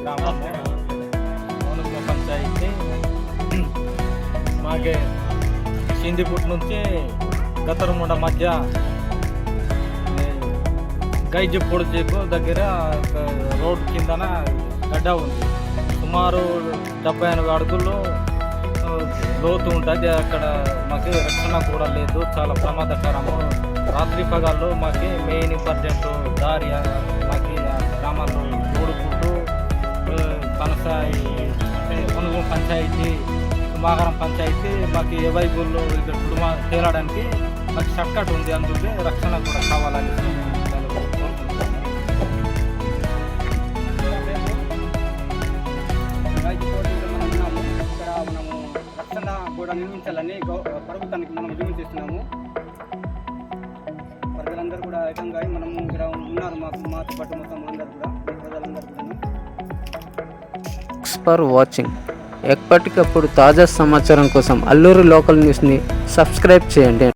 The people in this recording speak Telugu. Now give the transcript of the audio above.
గ్రామము మౌనమ్మ పంచాయతీ మాకే సింధిపూట్ నుంచి గతరముండ మధ్య గైజ్ పొడి చేపు దగ్గర రోడ్డు కిందన గడ్డ ఉంది. సుమారు డెబ్బై ఎనభై అడుగుల్లో లోతు ఉంటుంది. అక్కడ మాకు రక్షణ కూడా లేదు. చాలా ప్రమాదకరము. రాత్రి పగాల్లో మాకు మెయిన్ ఇంపార్టెంట్ దారి పంచాయతీ సుమాగరం పంచాయతీ మాకు ఏ వైపుల్లో ఇక్కడ కుటుంబ తేలడానికి మాకు షార్ట్కట్ ఉంది. అందుకే రక్షణ కూడా కావాలని ఉన్నాము ఇక్కడ మనము రక్షణ కూడా నిర్మించాలని ప్రభుత్వానికి మనం విజ్ఞప్తిస్తున్నాము ప్రజలందరూ కూడా ఏకంగా మనము ఇక్కడ ఉన్నారు మాకు మాతో పాటు మొత్తం అందరూ కూడా ప్రజలందరూ కూడా ఫర్ వాచింగ్ ఎప్పటికప్పుడు తాజా సమాచారం కోసం అల్లూరు లోకల్ న్యూస్ని సబ్స్క్రైబ్ చేయండి.